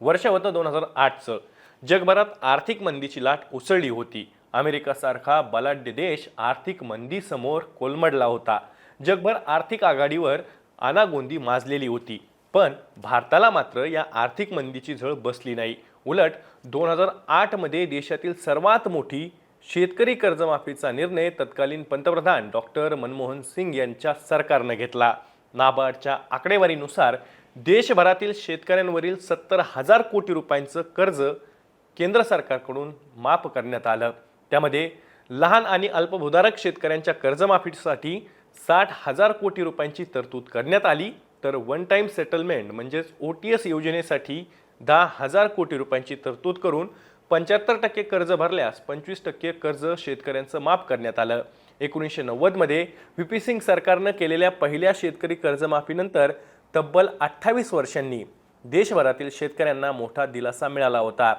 वर्ष होतं दोन हजार आठचं. जगभरात आर्थिक मंदीची लाट उसळली होती. अमेरिकासारखा बलाढ्य देश आर्थिक मंदीसमोर कोलमडला होता. जगभर आर्थिक आघाडीवर अनागोंदी माजलेली होती. पण भारताला मात्र या आर्थिक मंदीची झळ बसली नाही. उलट दोन हजार आठमध्ये देशातील सर्वात मोठी शेतकरी कर्जमाफीचा निर्णय तत्कालीन पंतप्रधान डॉक्टर मनमोहन सिंग यांच्या सरकारनं घेतला. नाबार्डच्या आकडेवारीनुसार देशभरातील शेतकऱ्यांवरील सत्तर हजार कोटी रुपयांचं कर्ज केंद्र सरकारकडून माफ करण्यात आलं. त्यामध्ये लहान आणि अल्पभूधारक शेतकऱ्यांच्या कर्जमाफीसाठी साठ हजार कोटी रुपयांची तरतूद करण्यात आली. तर वन टाईम सेटलमेंट म्हणजेच ओ टी एस योजनेसाठी दहा हजार कोटी रुपयांची तरतूद करून पंच्याहत्तर टक्के कर्ज भरल्यास पंचवीस टक्के कर्ज शेतकऱ्यांचं माफ करण्यात आलं. एकोणीसशे नव्वदमध्ये व्ही पी सिंग सरकारनं केलेल्या पहिल्या शेतकरी कर्जमाफीनंतर तब्बल अठ्ठावीस वर्षांनी देशभरातील शेतकऱ्यांना मोठा दिलासा मिळाला होता.